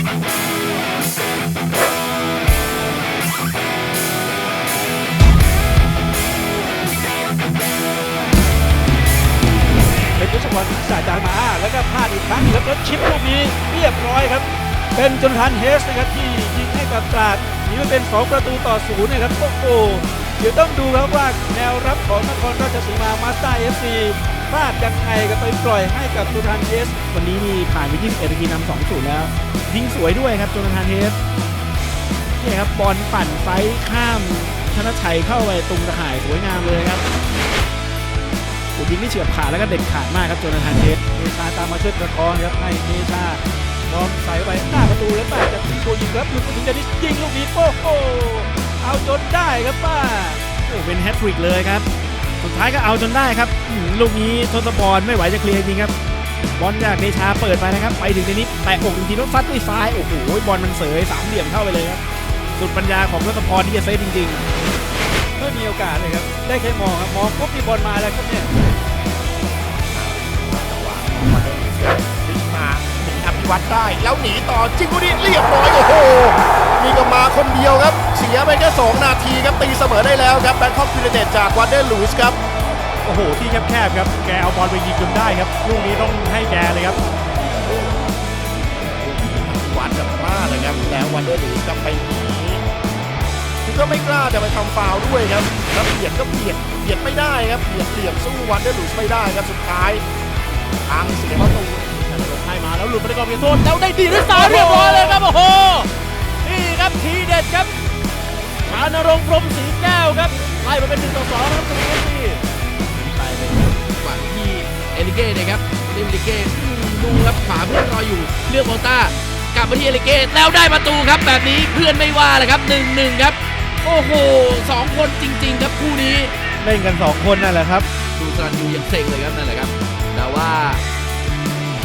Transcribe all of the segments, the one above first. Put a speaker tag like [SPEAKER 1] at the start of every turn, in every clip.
[SPEAKER 1] เป็นยุทธพรจ่ายจานมาแล้วก็พลาดอีกครั้งครับแล้วชิปลูกนี้เรียบร้อยครับ เป็นจนทันเฮสนะครับที่ยิงให้กับตราดหนีมาเป็น 2 ประตูต่อศูนย์นะครับโอ้โห เดี๋ยวต้องดูครับว่าแนวรับของนครราชสีมามาสเตอร์เอฟซีพลาดยังไงก็ไปปล่อยให้กับจุนทันเฮส
[SPEAKER 2] วันนี้นี่ผ่านไป21นาทีนำ2 0แล้ว ยิงสวยด้วยครับจนาธานเฮสนี่ครับบอลปั่นไซส์ข้ามธนชัยเข้าไปตรงตะข่ายสวยงามเลยครับยิงได้เฉียบขาดแล้วก็เด็ดขาดมากครับโจนาธานเฮส
[SPEAKER 1] เนชาตามมาช่วยประคองครับให้เนชาลองใส่ไปหน้าประตูแล้วป้าจะถึงตัวยิงครับหลุดมาถึงจะได้ยิงลูกนี้โอ้โห จนได้ครับป้า
[SPEAKER 2] โอ้เป็นแฮตทริกเลยครับ สุดท้ายก็เอาจนได้ครับลูกนี้ทศพรไม่ไหวจะเคลียร์จริงครับบอลจากเดชาเปิดไปนะครับ ไปถึงในนี้แตะอกจริงๆแล้วซัดด้วยซ้ายโอ้โหบอลมันเสยสามเหลี่ยมเข้าไปเลยครับสุดปัญญาของทศพรที่จะเซฟจริงๆ
[SPEAKER 1] ไม่มีโอกาสเลยครับได้แค่มองครับมองปุ๊บมีบอลมาแล้วครับเนี่ย
[SPEAKER 3] มาหนีอภิวัตได้แล้วหนีต่อจิงกุดีเรียบร้อยโอ้โห นี่ก็มาคนเดียวครับ เสียไปแค่ 2 นาทีครับตีเสมอได้แล้วครับแบงคอกยูไนเต็ดจากวันเดอร์ลูสครับ
[SPEAKER 2] ๆโอ้โห ที่แคบๆครับ แกเอาบอลไปยิงจนได้ครับ ลูกนี้ต้องให้แกเลยครับ
[SPEAKER 3] วัดกับมาเลยครับ แล้ววันเดอร์ลูสก็ไปหนีคือก็ไม่กล้าจะไปทำฟาวล์ด้วยครับแล้วเบียดก็เบียดเบียดไม่ได้ครับเบียดเหลี่ยมสู้วันเดอร์ลูสไม่ได้ครับสุดท้ายทางเสียประตู
[SPEAKER 2] ให้มาแล้วหลุดไปในกรอบเขตโทษแล้วได้ดีด้วยซ้ายเรียบร้อยเลยครับโอ้โหนี่ ครับทีเด็ดครับชานรงค์พรหมศรีแก้วครับไล่มาเป็นหนึ่งต่อสองครับตรงนี้นี่
[SPEAKER 4] ไปเลยครับหวังที่เอลิเก้นะครับเอลิเก้อืมดูครับขวาเพื่อนรออยู่เลือกโมต้ากลับมาที่เอลิเก้แล้วได้ประตูครับ แบบนี้เพื่อนไม่ว่าเลยครับหนึ่งหนึ่งครับ โอ้โหสองคนจริง ๆ ครับคู่นี้
[SPEAKER 2] เล่นกันสองคนนั่นแหละครับ
[SPEAKER 4] ดูสรันยูยังเซ็งเลยครับนั่นแหละครับ แต่ว่า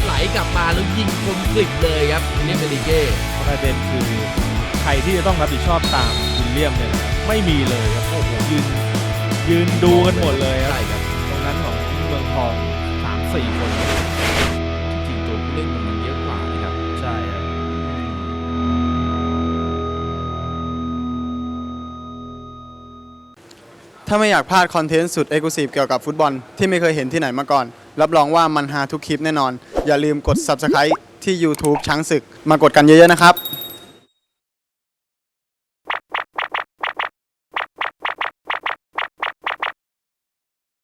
[SPEAKER 4] ไหลกลับมาแล้วยิงคมกริบเลยครับเรียกเอลิเก้
[SPEAKER 5] ประเด็นคือใครที่จะต้องรับผิดชอบตามวิลเลียมเนี่ยนะครับไม่มีเลยครับโอ้โหยืนยืนดูกันหมดเลยครับ
[SPEAKER 4] ใช่ครับ
[SPEAKER 5] ตรงนั้นของเมืองทองสามสี่คน
[SPEAKER 4] จริงๆตัวผู้เล่นของมันเยอะกว่านะครับ
[SPEAKER 5] ใช่ครับ
[SPEAKER 6] ถ้าไม่อยากพลาดคอนเทนต์สุดเอก u s i v e เกี่ยวกับฟุตบอลที่ไม่เคยเห็นที่ไหนมาก่อน รับรองว่ามันฮาทุกคลิปแน่นอน อย่าลืมกด Subscribe ที่ YouTube ช้างศึก มากดกันเยอะๆนะครับ